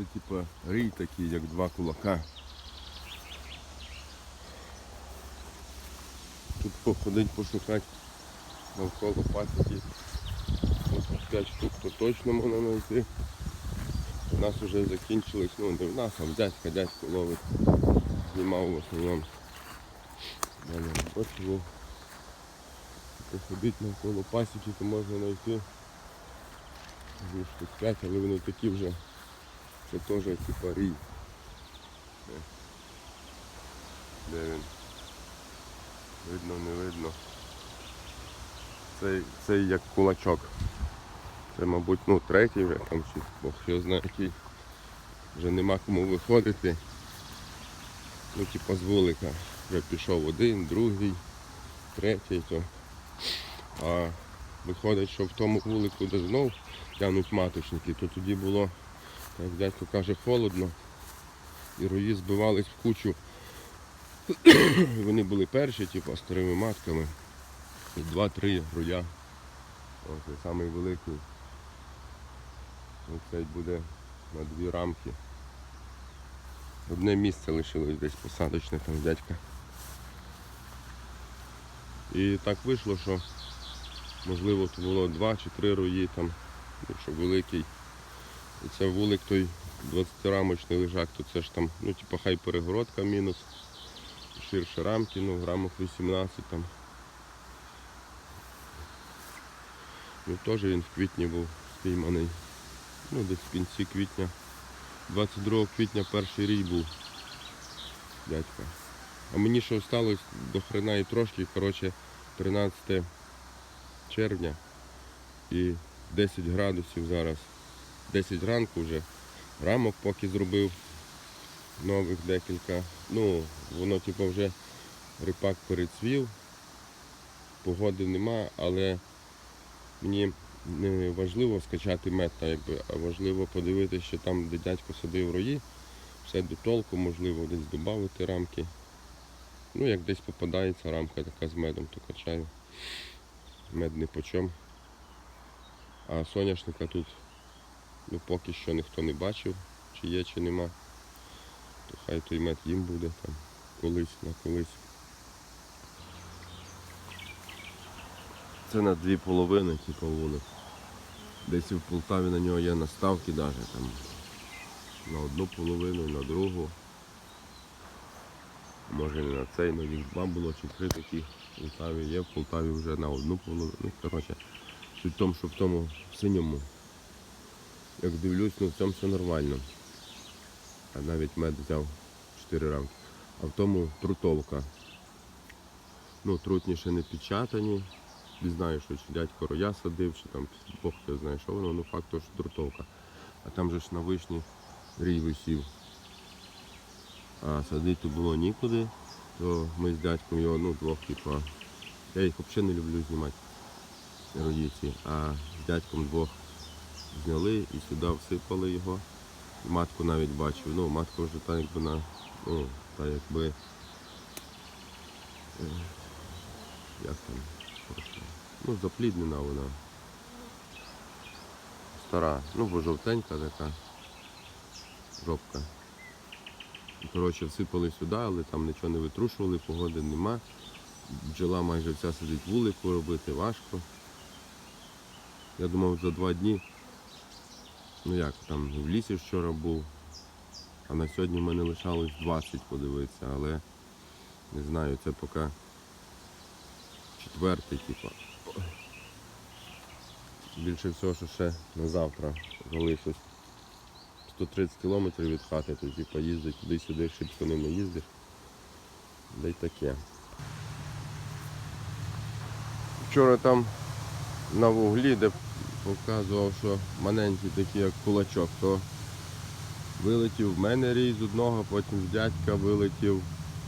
Це типа рій такий, як два кулака. Тут походить, пошукати навколо пасіки. 5 штук то точно можна знайти. У нас вже закінчились, ну не в нас, а в дядька, дядько ловить. Знімав в основному. Далі. Походить навколо пасіки, то можна знайти. Штук 5, але вони такі вже. Це теж типа рій. Де? Він? Видно, не видно. Цей, цей як кулачок. Це, мабуть, ну, третій вже там чи Бог що знає який. Вже нема кому виходити. Ну, типа з вулика. Вже пішов один, другий, третій. То. А виходить, що в тому вулику, де знов тягнуть маточники, то тоді було, як дядько каже, холодно. І рої збивались в кучу. Вони були перші, типу, старими матками. І два-три роя. Ось це самий великий. Оцей буде на дві рамки. Одне місце лишилось десь посадочне там дядька. І так вийшло, що можливо було два чи три рої там, якщо великий. Це вулик той 20-рамочний лежак, то це ж там, ну типу хай перегородка мінус, ширше рамки, ну грамах 18 там. Ну теж він в квітні був спійманий. Ну десь в кінці квітня. 22 квітня перший рій був дядька. А мені що сталося до хрена і трошки, коротше, 13 червня і 10 градусів зараз. 10 ранку вже. Рамок поки зробив нових декілька. Ну, воно типу вже рипак перецвів, погоди нема, але мені не важливо скачати мед, якби, а важливо подивитися, що там, де дядько садив рої, все до толку, можливо, десь додати рамки. Ну, як десь попадається рамка така з медом, то качаю. Мед не почом. А соняшника тут ну, поки що ніхто не бачив, чи є, чи нема. То хай той мед їм буде там колись на колись. Це на дві половини, типу вулик. Десь в Полтаві на нього є наставки навіть там. На одну половину, на другу. Може не на цей, але їх два було чи три такі в Полтаві є, в Полтаві вже на одну половину. Ну, коротше, суть в тому, що в тому синьому, як дивлюсь, ну в цьому все нормально. А навіть мед взяв 4 рамки. А в тому трутовка. Ну, трутні не печатані. Не знаю, що чи дядько роя садив, чи там Бог хто знає, що воно, ну факт, що трутовка. А там же ж на вишні рій висів. А садити було нікуди, то ми з дядьком його, ну, двох, типу, я їх взагалі не люблю знімати родіці, а з дядьком двох зняли і сюди всипали його. Матку навіть бачив. Ну, матка вже так якби на, ну, та якби. е, Як там? Ну, запліднена вона. Стара. Ну, бо жовтенька така. Жопка. Коротше, всипали сюди, але там нічого не витрушували, погоди нема. Бджола майже вся сидить вулику робити, важко. Я думав за два дні. Ну як, там в лісі вчора був, а на сьогодні в мене лишалось 20 подивитися, але не знаю, це поки четвертий, типу. Більше всього, що ще на завтра залишилось 130 кілометрів від хати, то типу їздить туди-сюди, шибко не їздиш. Да й таке. Вчора там на вуглі, де показував, що маленький такий, як кулачок, то вилетів в мене рій з одного, потім в дядька вилетів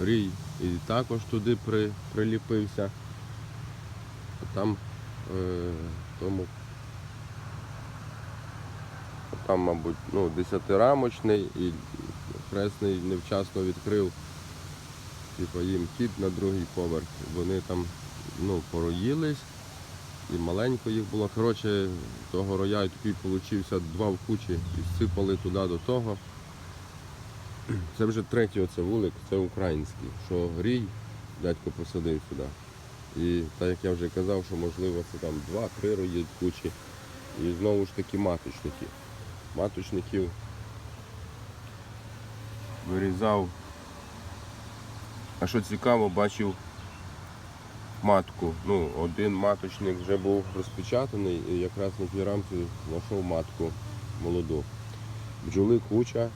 рій і також туди при, приліпився. Там е, тому там, мабуть, ну, десятирамочний і хресний невчасно відкрив. Типу їм кіт на другий поверх. Вони там ну, пороїлись і маленько їх було. Коротше, того роя такий получився два в кучі і сипали туди до того. Це вже третій оце вулик, це український, що рій дядько посадив сюди. І так як я вже казав, що можливо це там два-три рої кучі. І знову ж таки маточники. Маточників вирізав. А що цікаво, бачив матку. Ну, один маточник вже був розпечатаний і якраз на тій рамці знайшов матку молоду. Бджоли куча,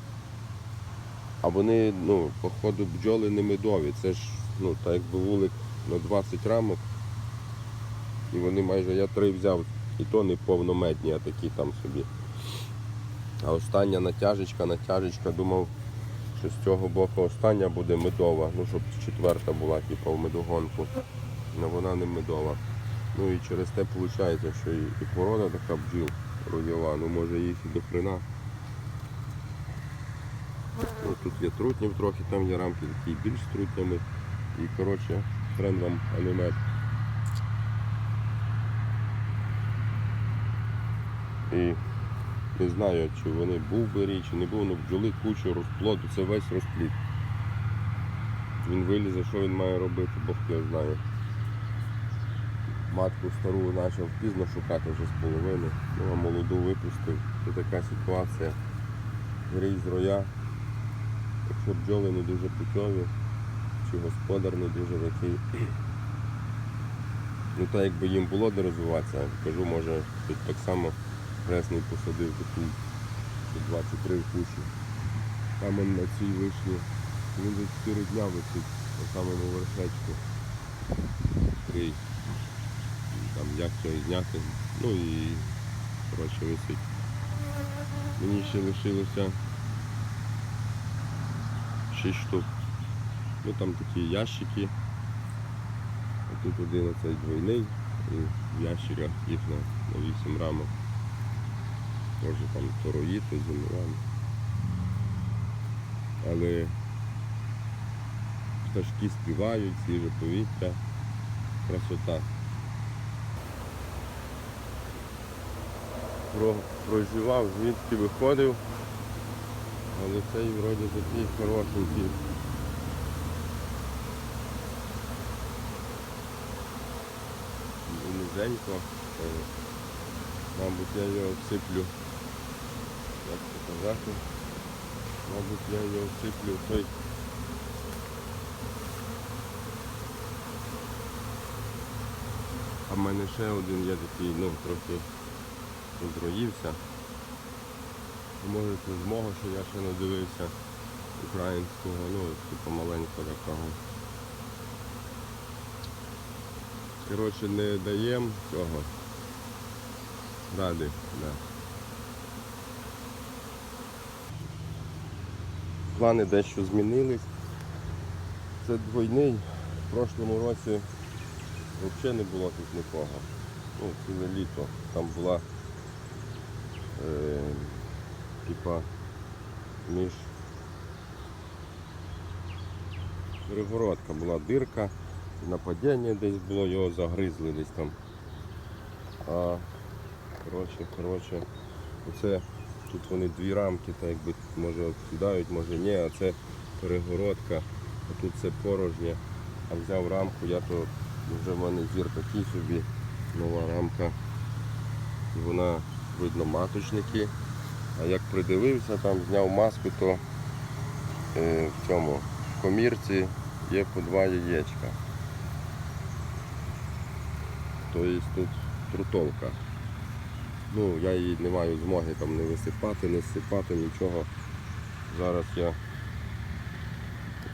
а вони, ну, походу, бджоли не медові. Це ж, ну, так якби вулик на 20 рамок. І вони майже, я три взяв, і то не повномедні, а такі там собі. А остання натяжечка, натяжечка, думав, що з цього боку остання буде медова, ну щоб четверта була, типу, в медогонку. Але вона не медова. Ну і через те виходить, що і, порода така бджіл родіва, ну може їх і до хрена. Ну, тут є трутнів трохи, там є рамки такі більш трутнями. І коротше, хрен вам алімет. І не знаю, чи вони був би рій, чи не був, ну бджоли кучу розплоду, це весь розплід. Він вилізе, що він має робити, Бог його знає. Матку стару почав пізно шукати вже з половини, ну а молоду випустив. Це така ситуація. Рій з роя. Якщо бджоли не дуже путьові, чи господар не дуже такий. Ну так якби їм було де розвиватися, кажу, може тут так само Кресний посадив таку 23 в кущі. Там на цій вишні. Він за 4 дня висить на самому вершечку. Крий. Там як цього зняти. Ну і коротше висить. Мені ще лишилося 6 штук. Ну там такі ящики. А тут один оцей двойний і в ящиках їх на, на 8 рамок. Може там то рої. Але пташки співають, свіже повітря, красота. Прозівав, звідки виходив, але цей вроді такий хорошенький. Низенько. Мабуть, я його всиплю. Як це казати? Мабуть, я його всиплю в той. А в мене ще один є такий, ну, трохи розроївся. Може це з мого, що я ще не дивився українського, ну, типу маленького такого. Коротше, не даємо цього. Ради, да. Плани дещо змінились. Це двойний. В прошлому році взагалі не було тут нікого. Ну, ціле літо. Там була е, типа між перегородка була дирка, нападіння десь було, його загризли десь там. А Коротше, коротше, оце тут вони дві рамки, так якби може відсідають, може ні, а це перегородка, а тут це порожнє. А взяв рамку, я то вже в мене зір такий собі, нова рамка. І вона, видно, маточники. А як придивився, там зняв маску, то е, в цьому в комірці є по два яєчка. Тобто тут трутовка. Ну, я її не маю змоги там не висипати, не сипати, нічого. Зараз я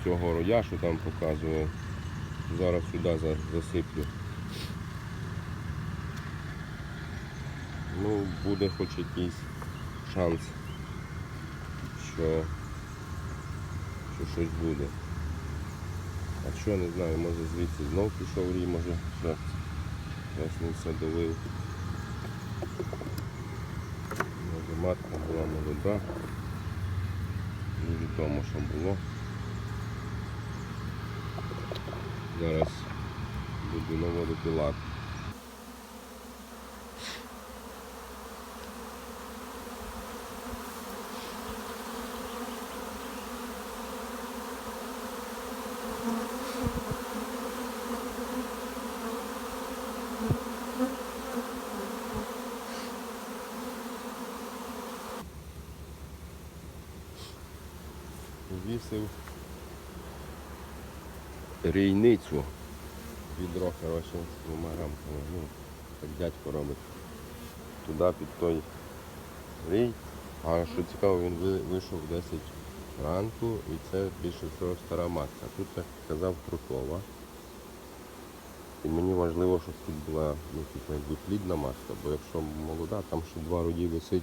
цього роя, що там показую, зараз сюди засиплю. Ну, буде хоч якийсь шанс, що, що щось буде. А що, не знаю, може звідси знов пішов рій, може ще красний садовий. Може матка була молода. Невідомо, що було. Зараз буду наводити лад. Попросив рійницю. Відро, коротше, з двома рамками. Ну, так дядько робить. Туди під той рій. А що цікаво, він вийшов в 10 ранку і це більше всього стара маска. Тут, як казав, крутова. І мені важливо, щоб тут була ну, типу, якби плідна маска, бо якщо молода, там ще два роді висить,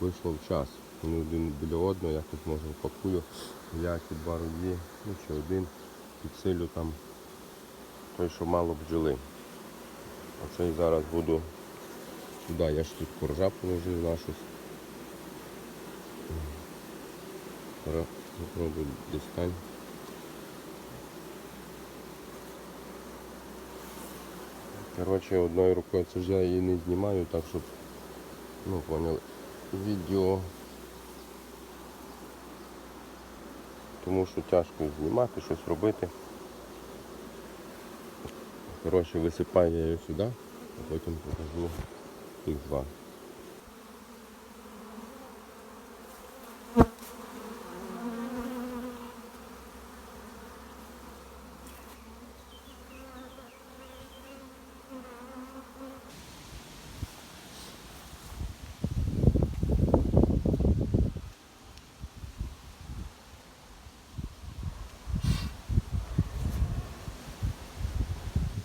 вийшло в час. Вони один біля одного, я тут можу пакую, я ті два роді, ну чи один, підсилю там той, що мало бджоли. Оцей зараз буду туди, я ж тут коржа положив на щось. Попробую дістань. Коротше, одною рукою це ж я її не знімаю, так щоб, ну, поняли, відео. Тому що тяжко знімати, щось робити. Коротше, висипаю я її сюди, а потім покажу тих два.